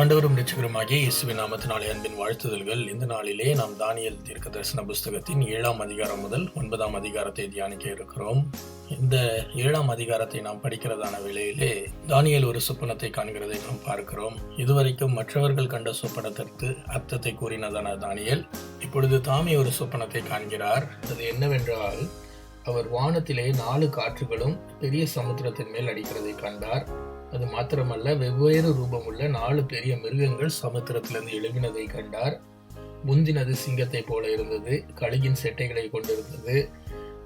ஆண்டவரும் ரட்சகருமாகிய இயேசுவின் நாமத்தினாலே அன்பின் வாழ்த்துதல்கள். இந்த நாளிலே நாம் தானியல் தீர்க்க தரிசன புஸ்தகத்தின் ஏழாம் அதிகாரம் முதல் ஒன்பதாம் அதிகாரத்தை தியானிக்க இருக்கிறோம். இந்த ஏழாம் அதிகாரத்தை நாம் படிக்கிறதான வேளையிலே தானியல் ஒரு சொப்பனத்தை காண்கிறதை நாம் பார்க்கிறோம். இதுவரைக்கும் மற்றவர்கள் கண்ட சொப்பனத்திற்கு அர்த்தத்தை கூறினதான தானியல் இப்பொழுது தாமே ஒரு சொப்பனத்தை காண்கிறார். அது என்னவென்றால் அவர் வானத்திலே நாலு காற்றுகளும் பெரிய சமுத்திரத்தின் மேல் அடிக்கிறதை கண்டார். அது மாத்திரமல்ல வெவ்வேறு ரூபமுள்ள நாலு பெரிய மிருகங்கள் சமுத்திரத்திலிருந்து எழுப்பினதை கண்டார். முந்தினது சிங்கத்தை போல இருந்தது கழுகின் செட்டைகளை கொண்டிருந்தது.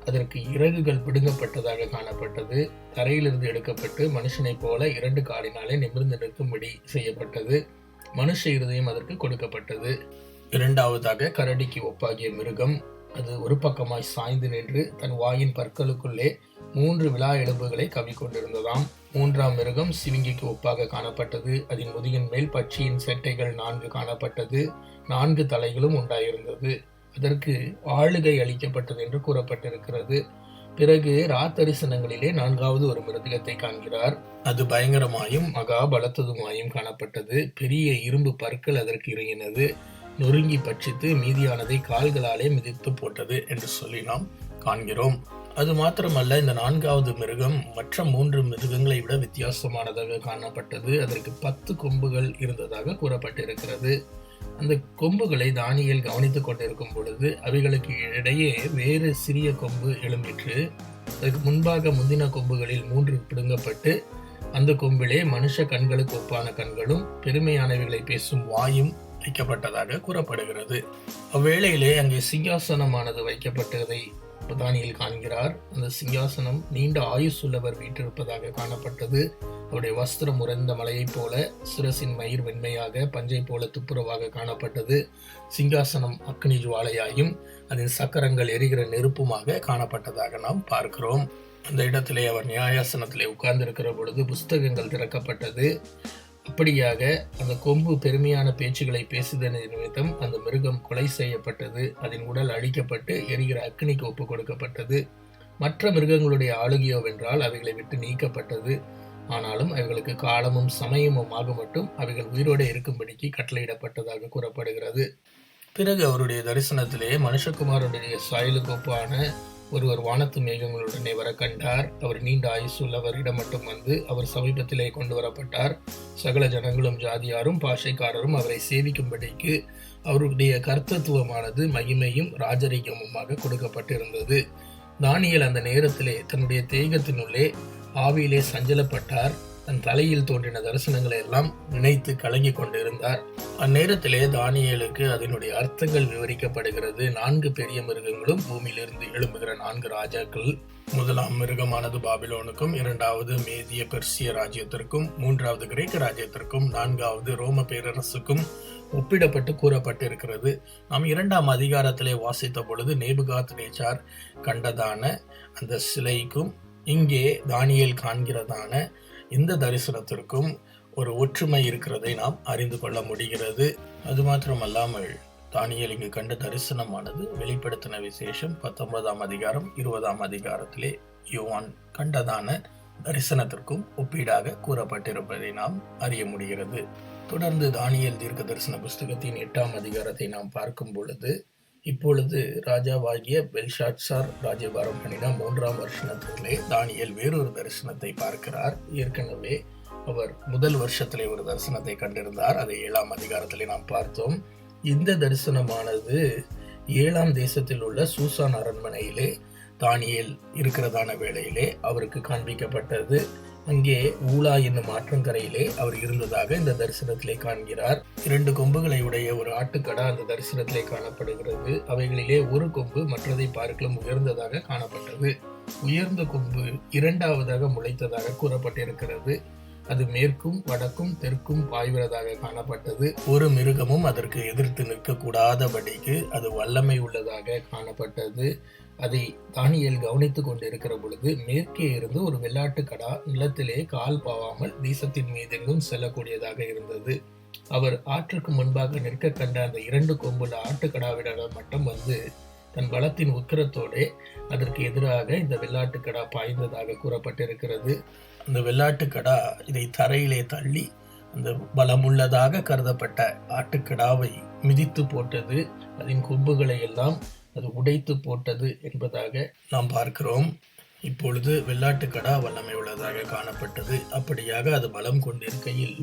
அதற்கு இறகுகள் பிடுங்கப்பட்டதாக காணப்பட்டது. தரையிலிருந்து எடுக்கப்பட்டு மனுஷனைப் போல இரண்டு காலினாலே நிமிர்ந்து நிற்கும்படி செய்யப்பட்டது. மனுஷ இருதயம் அதற்கு கொடுக்கப்பட்டது. இரண்டாவதாக கரடிக்கு ஒப்பாகிய மிருகம் அது ஒரு பக்கமாய் சாய்ந்து நின்று தன் வாயின் பற்களுக்குள்ளே மூன்று விழா எலும்புகளை கவிக்கொண்டிருந்ததாம் மூன்றாம் மிருகம் சிவிங்கிக்கு ஒப்பாக காணப்பட்டது. அதன் முதுகின் மேல் பட்சியின் செட்டைகள் நான்கு காணப்பட்டது. நான்கு தலைகளும் உண்டாயிருந்தது. அதற்கு ஆளுகை அளிக்கப்பட்டது என்று கூறப்பட்டிருக்கிறது. பிறகு ராத்தரிசனங்களிலே நான்காவது ஒரு மிருதகத்தை காண்கிறார். அது பயங்கரமாயும் மகா பலத்ததுமாயும் காணப்பட்டது. பெரிய இரும்பு பற்கள் அதற்கு இறங்கினது நொறுங்கி பட்சித்து மீதியானதை கால்களாலே மிதித்து போட்டது என்று சொல்லி நாம் காண்கிறோம். அது மாத்திரமல்ல இந்த நான்காவது மிருகம் மற்ற மூன்று மிருகங்களை விட வித்தியாசமானதாக காணப்பட்டது. அதற்கு பத்து கொம்புகள் இருந்ததாக கூறப்பட்டிருக்கிறது. அந்த கொம்புகளை தானியல் கவனித்துக் கொண்டிருக்கும் பொழுது அவைகளுக்கு இடையே வேறு சிறிய கொம்பு எழும்பிற்று. அதற்கு முன்பாக முந்தின கொம்புகளில் மூன்று பிடுங்கப்பட்டு அந்த கொம்பிலே மனுஷ கண்களுக்கு ஒப்பான கண்களும் பெருமையானவைகளை பேசும் வாயும் வைக்கப்பட்டதாக கூறப்படுகிறது. அவ்வேளையிலே அங்கே சிங்காசனமானது வைக்கப்பட்டதை பிரதானியில் காண்கிறார். அந்த சிங்காசனம் நீண்ட ஆயுசுள்ளவர் வீற்றிருப்பதாக காணப்பட்டது. அவருடைய வஸ்திரம் உறைந்த மலையைப் போல சிரசின் மயிர் வெண்மையாக பஞ்சை போல துப்புரவாக காணப்பட்டது. சிங்காசனம் அக்னி ஜுவாலையாயும் அதன் சக்கரங்கள் எரிகிற நெருப்புமாக காணப்பட்டதாக நாம் பார்க்கிறோம். அந்த இடத்திலே அவர் நியாயாசனத்திலே உட்கார்ந்திருக்கிற பொழுது புஸ்தகங்கள் திறக்கப்பட்டது. அப்படியாக அந்த கொம்பு பெருமையான பேச்சுகளை பேசுதன நிமித்தம் அந்த மிருகம் கொலை செய்யப்பட்டது. அதன் உடல் அழிக்கப்பட்டு எரிகிற அக்னிக்கு ஒப்பு கொடுக்கப்பட்டது. மற்ற மிருகங்களுடைய ஆளுகையோவென்றால் அவைகளை விட்டு நீக்கப்பட்டது. ஆனாலும் அவைகளுக்கு காலமும் சமயமும் ஆக மட்டும் அவைகள் உயிரோடு இருக்கும்படிக்கு கட்டளையிடப்பட்டதாக கூறப்படுகிறது. பிறகு அவருடைய தரிசனத்திலே மனுஷகுமாரனுடைய சாயலுக்கு ஒப்பான ஒருவர் வானத்து மேகங்களுடனே வர கண்டார் அவர் நீண்ட ஆயுசுள்ளவரிடம் மட்டும் வந்து அவர் சமீபத்திலே கொண்டு வரப்பட்டார். சகல ஜனங்களும் ஜாதியாரும் பாஷைக்காரரும் அவரை சேவிக்கும்படிக்கு அவருடைய கர்த்தத்துவமானது மகிமையும் ராஜரீகமுமாக கொடுக்கப்பட்டிருந்தது. தானியல் அந்த நேரத்திலே தன்னுடைய தேகத்தினுள்ளே ஆவியிலே சஞ்சலப்பட்டார். தன் தலையில் தோன்றின தரிசனங்களை எல்லாம் நினைத்து கலங்கி கொண்டிருந்தார். அந்நேரத்திலே தானியலுக்கு அதனுடைய அர்த்தங்கள் விவரிக்கப்படுகிறது. நான்கு பெரிய மிருகங்களும் பூமியிலிருந்து எழும்புகிற நான்கு ராஜாக்கள். முதலாம் மிருகமானது பாபிலோனுக்கும் இரண்டாவது மேதிய பெர்சிய ராஜ்யத்திற்கும் மூன்றாவது கிரேக்க ராஜ்யத்திற்கும் நான்காவது ரோம பேரரசுக்கும் ஒப்பிடப்பட்டு கூறப்பட்டிருக்கிறது. நாம் இரண்டாம் அதிகாரத்திலே வாசித்த பொழுது நேபுகாத் நேச்சார் கண்டதான அந்த சிலைக்கும் இங்கே தானியல் காண்கிறதான இந்த தரிசனத்திற்கும் ஒரு ஒற்றுமை இருக்கிறதை நாம் அறிந்து கொள்ள முடிகிறது. அது மாத்திரமல்லாமல் தானியல் இங்கு கண்ட தரிசனமானது வெளிப்படுத்தின விசேஷம் பத்தொன்பதாம் அதிகாரம் இருபதாம் அதிகாரத்திலே யுவான் கண்டதான தரிசனத்திற்கும் ஒப்பீடாக கூறப்பட்டிருப்பதை நாம் அறிய முடிகிறது. தொடர்ந்து தானியல் தீர்க்க தரிசன புஸ்தகத்தின் எட்டாம் அதிகாரத்தை நாம் பார்க்கும் பொழுது இப்பொழுது ராஜாவாகிய பெல்ஷாட்சார் ராஜபாரம் பண்ணின மூன்றாம் வருஷத்திலே தானியல் வேறொரு தரிசனத்தை பார்க்கிறார். ஏற்கனவே அவர் முதல் வருஷத்திலே ஒரு தரிசனத்தை கண்டிருந்தார். அதை ஏழாம் அதிகாரத்திலே நாம் பார்த்தோம். இந்த தரிசனமானது ஏழாம் தேசத்தில் உள்ள சூசான் அரண்மனையிலே தானியல் இருக்கிறதான வேளையிலே அவருக்கு காண்பிக்கப்பட்டது. அங்கே ஊலா என்னும் ஆற்றங்கரையிலே அவர் இருந்ததாக இந்த தரிசனத்திலே காண்கிறார். இரண்டு கொம்புகளை உடைய ஒரு ஆட்டுக்கடா அந்த தரிசனத்திலே காணப்படுகிறது. அவைகளிலே ஒரு கொம்பு மற்றதை பார்க்கலும் உயர்ந்ததாக காணப்பட்டது. உயர்ந்த கொம்பு இரண்டாவதாக முளைத்ததாக கூறப்பட்டிருக்கிறது. அது மேற்கும் வடக்கும் தெற்கும் பாய்வதாக காணப்பட்டது. ஒரு மிருகமும் அதற்கு எதிர்த்து நிற்கக்கூடாதபடிக்கு அது வல்லமை உள்ளதாக காணப்பட்டது. அதை தானியல் கவனித்துக் கொண்டிருக்கிற பொழுது மேற்கே இருந்து ஒரு வெள்ளாட்டு கடா நிலத்திலே கால் பாவாமல் தேசத்தின் மீதெங்கும் செல்லக்கூடியதாக இருந்தது. அவர் ஆற்றுக்கு முன்பாக நிற்க கண்ட அந்த இரண்டு கொம்புள்ள ஆட்டுக்கடாவிடம் மட்டும் வந்து தன் பலத்தின் உக்கிரத்தோடே அதற்கு எதிராக இந்த வெள்ளாட்டுக்கடா பாய்ந்ததாக கூறப்பட்டிருக்கிறது. அந்த வெள்ளாட்டுக்கடா இதை தரையிலே தள்ளி அந்த பலமுள்ளதாக கருதப்பட்ட ஆட்டுக்கடாவை மிதித்து போட்டது. அதன் கொம்புகளை எல்லாம் அது உடைத்து போட்டது என்பதாக நாம் பார்க்கிறோம். இப்பொழுது வெள்ளாட்டுக்கடா வல்லமை உள்ளதாக காணப்பட்டது. அப்படியாக அது பலம் கொண்டிருக்கையில்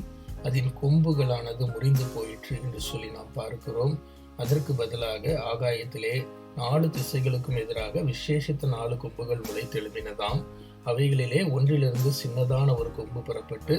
அதன் கொம்புகளானது முறிந்து போயிற்று என்று சொல்லி நாம் பார்க்கிறோம். அதற்கு பதிலாக ஆகாயத்திலே நாலு திசைகளுக்கும் எதிராக விசேஷித்த நாலு கொம்புகள் முளைத்தெழும்பினதாம் அவைகளிலே ஒன்றிலிருந்து சின்னதான ஒரு கொம்பு பெறப்பட்டு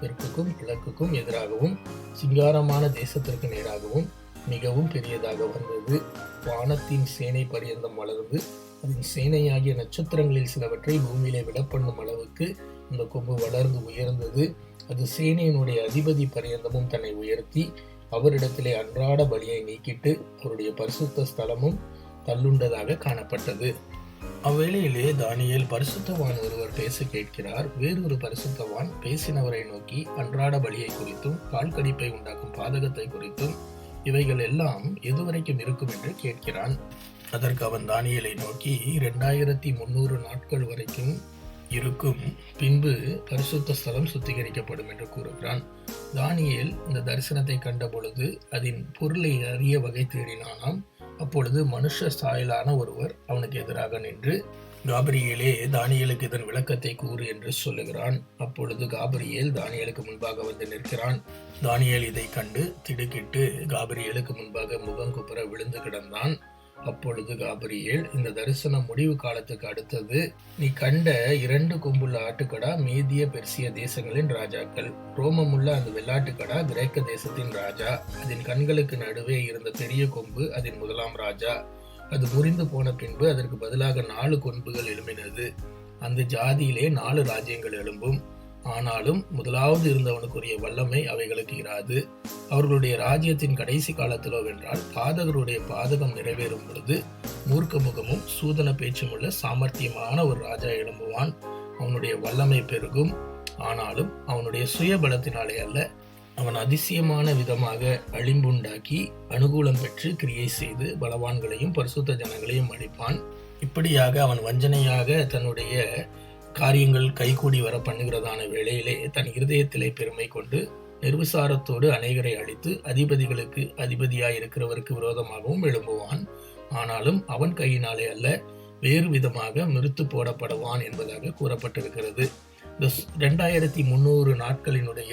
தெற்குக்கும் கிழக்குக்கும் எதிராகவும் சிங்காரமான தேசத்திற்கு நேராகவும் மிகவும் பெரியதாக வந்தது. வானத்தின் சேனை பரியந்தம் வளர்ந்து அதன் சேனையாகிய நட்சத்திரங்களில் சிலவற்றை பூமியிலே விடப்பண்ணும் அளவுக்கு அந்த கொம்பு வளர்ந்து உயர்ந்தது. அது சேனையினுடைய அதிபதி பரியந்தமும் தன்னை உயர்த்தி அவரிடத்திலே அன்றாட பலியை நீக்கிட்டு அவருடைய பரிசுத்த ஸ்தலமும் தள்ளுண்டதாக காணப்பட்டது. அவ்வேளையிலே தானியல் பரிசுத்தவான் ஒருவர் பேச கேட்கிறார். வேறொரு பரிசுத்தவான் பேசினவரை நோக்கி அன்றாட பலியை குறித்தும் கால்கடிப்பை உண்டாக்கும் பாதகத்தை குறித்தும் இவைகள் எல்லாம் எதுவரைக்கும் இருக்கும் என்று கேட்கிறான். அதற்கு அவன் தானியலை நோக்கி இரண்டாயிரத்தி முன்னூறு நாட்கள் வரைக்கும் இருக்கும் பின்பு பரிசுத்த ஸ்தலம் சுத்திகரிக்கப்படும் என்று கூறுகிறான். தானியேல் இந்த தரிசனத்தை கண்ட பொழுது அதன் பொருளை அறிய வகை தேடினானாம். அப்பொழுது மனுஷ சாயலான ஒருவர் அவனுக்கு எதிராக நின்று காபிரியேலே தானியலுக்கு இதன் விளக்கத்தை கூறு என்று சொல்லுகிறான். அப்பொழுது காபிரியேல் தானியலுக்கு முன்பாக வந்து நிற்கிறான். தானியல் இதை கண்டு திடுக்கிட்டு காபிரியேலுக்கு முன்பாக முகங்குப்புற விழுந்து கிடந்தான். அப்பொழுது காபிரியேல் இந்த தரிசனம் முடிவு காலத்துக்கு அடுத்தது. நீ கண்ட இரண்டு கொம்புள்ள ஆட்டுக்கடா மீதிய பெர்சிய தேசங்களின் ராஜாக்கள். ரோமமுள்ள அந்த வெள்ளாட்டுக்கடா கிரேக்க தேசத்தின் ராஜா. அதன் கண்களுக்கு நடுவே இருந்த பெரிய கொம்பு அதன் முதலாம் ராஜா. அது முறிந்து போன பின்பு அதற்கு பதிலாக நாலு கொன்புகள் எழும்பினது. அந்த ஜாதியிலே நாலு ராஜ்யங்கள் எழும்பும். ஆனாலும் முதலாவது இருந்தவனுக்குரிய வல்லமை அவைகளுக்கு இராது. அவர்களுடைய ராஜ்யத்தின் கடைசி காலத்திலோ வென்றால் பாதகருடைய பாதகம் நிறைவேறும் பொழுது மூர்க்க முகமும் சூதன பேச்சும் உள்ள சாமர்த்தியமான ஒரு ராஜா எழும்புவான். அவனுடைய வல்லமை பெருகும். ஆனாலும் அவனுடைய சுய பலத்தினாலே அல்ல அவன் அதிசயமான விதமாக அழிம்புண்டாக்கி அனுகூலம் பெற்று கிரியை செய்து பலவான்களையும் பரிசுத்த ஜனங்களையும் அழிப்பான். இப்படியாக அவன் வஞ்சனையாக தன்னுடைய காரியங்கள் கைகூடி வர பண்ணுகிறதான வேளையிலே தன் இருதயத்திலே பெருமை கொண்டு நிர்விசாரத்தோடு அநேகரை அழித்து அதிபதிகளுக்கு அதிபதியாய் இருக்கிறவருக்கு விரோதமாகவும் எழும்புவான். ஆனாலும் அவன் கையினாலே அல்ல வேறு விதமாக நிறுத்து போடப்படுவான் என்பதாக கூறப்பட்டிருக்கிறது. இந்த ரெண்டாயிரத்தி முந்நூறு நாட்களினுடைய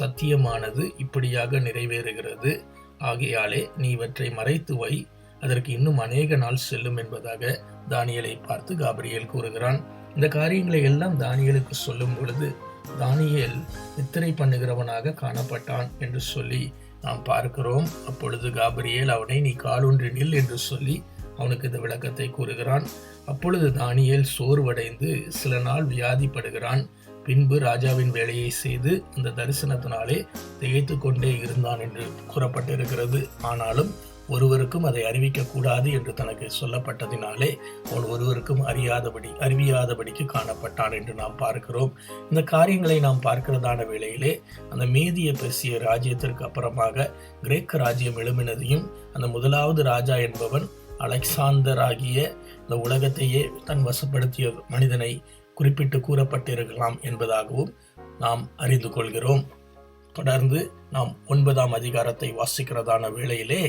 சத்தியமானது இப்படியாக நிறைவேறுகிறது. ஆகையாலே நீ இவற்றை மறைத்து வை. அதற்கு இன்னும் அநேக நாள் செல்லும் என்பதாக தானியலை பார்த்து காபிரியல் கூறுகிறான். இந்த காரியங்களை எல்லாம் தானியலுக்கு சொல்லும் பொழுது தானியல் நித்திரை பண்ணுகிறவனாக காணப்பட்டான் என்று சொல்லி நாம் பார்க்கிறோம். அப்பொழுது காபிரியல் அவனை நீ காலொன்று நில் என்று சொல்லி அவனுக்கு இந்த விளக்கத்தை கூறுகிறான். அப்பொழுது தானியல் சோர்வடைந்து சில நாள் வியாதிப்படுகிறான். பின்பு ராஜாவின் வேலையை செய்து அந்த தரிசனத்தினாலே திகைத்து கொண்டே இருந்தான் என்று கூறப்பட்டிருக்கிறது. ஆனாலும் ஒருவருக்கும் அதை அறிவிக்கக்கூடாது என்று தனக்கு சொல்லப்பட்டதினாலே அவன் ஒருவருக்கும் அறியாதபடி அறிவியாதபடிக்கு காணப்பட்டான் என்று நாம் பார்க்கிறோம். இந்த காரியங்களை நாம் பார்க்கிறதான வேளையிலே அந்த மேதிய பெசிய ராஜ்யத்திற்கு அப்புறமாக கிரேக்க ராஜ்யம் எழுமினதையும் அந்த முதலாவது ராஜா என்பவன் அலெக்சாந்தர் ஆகிய இந்த உலகத்தையே தன் வசப்படுத்திய மனிதனை குறிப்பிட்டு கூறப்பட்டிருக்கலாம் என்பதாகவும் நாம் அறிந்து கொள்கிறோம். தொடர்ந்து நாம் ஒன்பதாம் அதிகாரத்தை வாசிக்கிறதான வேளையிலே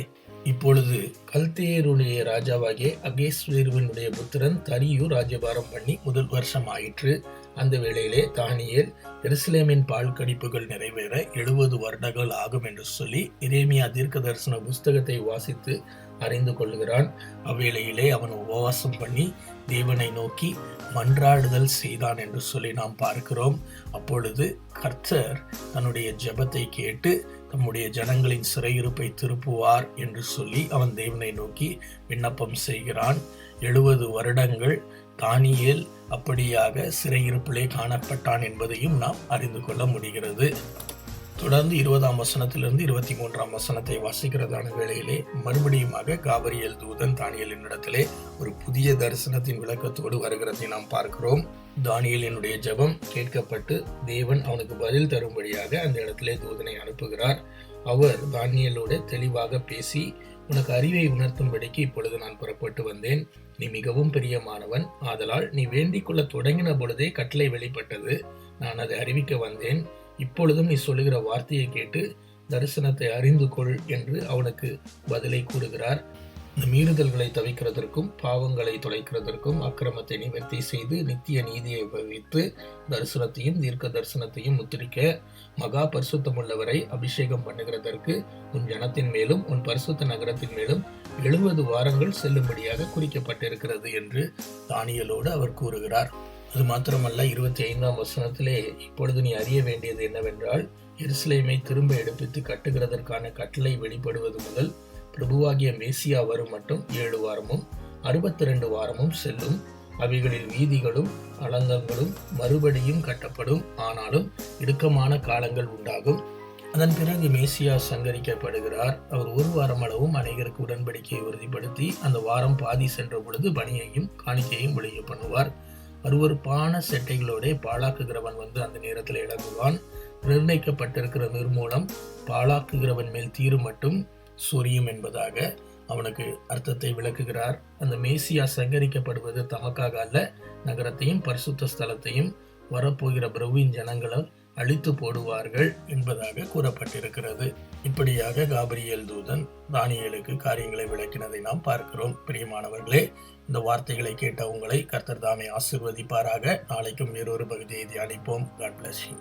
இப்பொழுது கல்தேயருடைய ராஜாவாகிய அகேஸ்வருவனுடைய புத்திரன் தரியு ராஜபாரம் பண்ணி முதல் வருஷம் ஆயிற்று அந்த வேளையிலே தானியல் எருசலேமின் பால் கடிப்புகள் நிறைவேற எழுபது வருடங்கள் ஆகும் என்று சொல்லி இரேமியா தீர்க்க தரிசன புஸ்தகத்தை வாசித்து அறிந்து கொள்கிறான். அவ்வேளையிலே அவன் உபவாசம் பண்ணி தேவனை நோக்கி மன்றாடுதல் செய்தான் என்று சொல்லி நாம் பார்க்கிறோம். அப்பொழுது கர்த்தர் தன்னுடைய ஜெபத்தை கேட்டு தம்முடைய ஜனங்களின் சிறையிருப்பை திருப்புவார் என்று சொல்லி அவன் தேவனை நோக்கி விண்ணப்பம் செய்கிறான். எழுபது வருடங்கள் தானியேல் அப்படியாக சிறையிருப்பிலே காணப்பட்டான் என்பதையும் நாம் அறிந்து கொள்ள முடிகிறது. தொடர்ந்து இருபதாம் வசனத்திலிருந்து இருபத்தி மூன்றாம் வசனத்தை வாசிக்கிறதான வேளையிலே மறுபடியுமாக காபரியல் தூதன் தானியலின் இடத்திலே ஒரு புதிய தரிசனத்தின் விளக்கத்தோடு வருகிறதை நாம் பார்க்கிறோம். தானியலினுடைய ஜெபம் கேட்கப்பட்டு தேவன் அவனுக்கு பதில் தரும்படியாக அந்த இடத்திலே தூதனை அனுப்புகிறார். அவர் தானியலோடு தெளிவாக பேசி உனக்கு அறிவை உணர்த்தும்படிக்கு இப்பொழுது நான் புறப்பட்டு வந்தேன். நீ மிகவும் பிரியமானவன். ஆதலால் நீ வேண்டிக் கொள்ள தொடங்கின பொழுதே கட்டளை வெளிப்பட்டது. நான் அதை அறிவிக்க வந்தேன். இப்பொழுதும் நீ சொல்லுகிற வார்த்தையை கேட்டு தரிசனத்தை அறிந்து கொள் என்று அவனுக்கு பதிலை கூறுகிறார். இந்த மீறுதல்களை தவிக்கிறதற்கும் பாவங்களை தொலைக்கிறதற்கும் அக்கிரமத்தை நிவர்த்தி செய்து நித்திய நீதியை வைத்து தரிசனத்தையும் தீர்க்க தரிசனத்தையும் முத்திரிக்க மகா பரிசுத்தமுள்ளவரை அபிஷேகம் பண்ணுகிறதற்கு உன் ஜனத்தின் மேலும் உன் பரிசுத்த நகரத்தின் மேலும் எழுபது வாரங்கள் செல்லும்படியாக குறிக்கப்பட்டிருக்கிறது என்று தானியலோடு அவர் கூறுகிறார். அது மாத்திரமல்ல இருபத்தி ஐந்தாம் வசனத்திலே இப்பொழுது நீ அறிய வேண்டியது என்னவென்றால் எருசலேமை திரும்ப எடுப்பித்து கட்டுகிறதற்கான கட்டளை வெளிப்படுவது முதல் பிரபுவாகிய மேசியா வரும் மட்டும் ஏழு வாரமும் அறுபத்தி ரெண்டு வாரமும் செல்லும். அவைகளில் வீதிகளும் அலங்கங்களும் மறுபடியும் கட்டப்படும். ஆனாலும் இடுக்கமான காலங்கள் உண்டாகும். அதன் பிறகு மேசியா சங்கரிக்கப்படுகிறார். அவர் ஒரு வாரம் அளவும் அநேகருக்கு உடன்படிக்கையை உறுதிப்படுத்தி அந்த வாரம் பாதி சென்ற பொழுது பணியையும் காணிக்கையும் வெளியே பண்ணுவார். அருவறுப்பான செட்டைகளோடே பாழாக்குகிறவன் வந்து அந்த நேரத்தில் இறங்குவான். நிர்ணயிக்கப்பட்டிருக்கிற நிர்மூலம் பாழாக்குகிறவன் மேல் தீரு மட்டும் சொரியும் என்பதாக அவனுக்கு அர்த்தத்தை விளக்குகிறார். அந்த மேசியா சங்கரிக்கப்படுவது தமக்காக அல்ல. நகரத்தையும் பரிசுத்த ஸ்தலத்தையும் வரப்போகிற பிரபுவின் ஜனங்களும் அழித்து போடுவார்கள் என்பதாக கூறப்பட்டிருக்கிறது. இப்படியாக காபிரியல் தூதன் தானியலுக்கு காரியங்களை விளக்கினதை நாம் பார்க்கிறோம். பிரியமானவர்களே இந்த வார்த்தைகளை கேட்ட உங்களை கர்த்தர் தாமே ஆசிர்வதிப்பாராக. நாளைக்கும் வேறொரு பகுதியை தியானிப்போம். God plus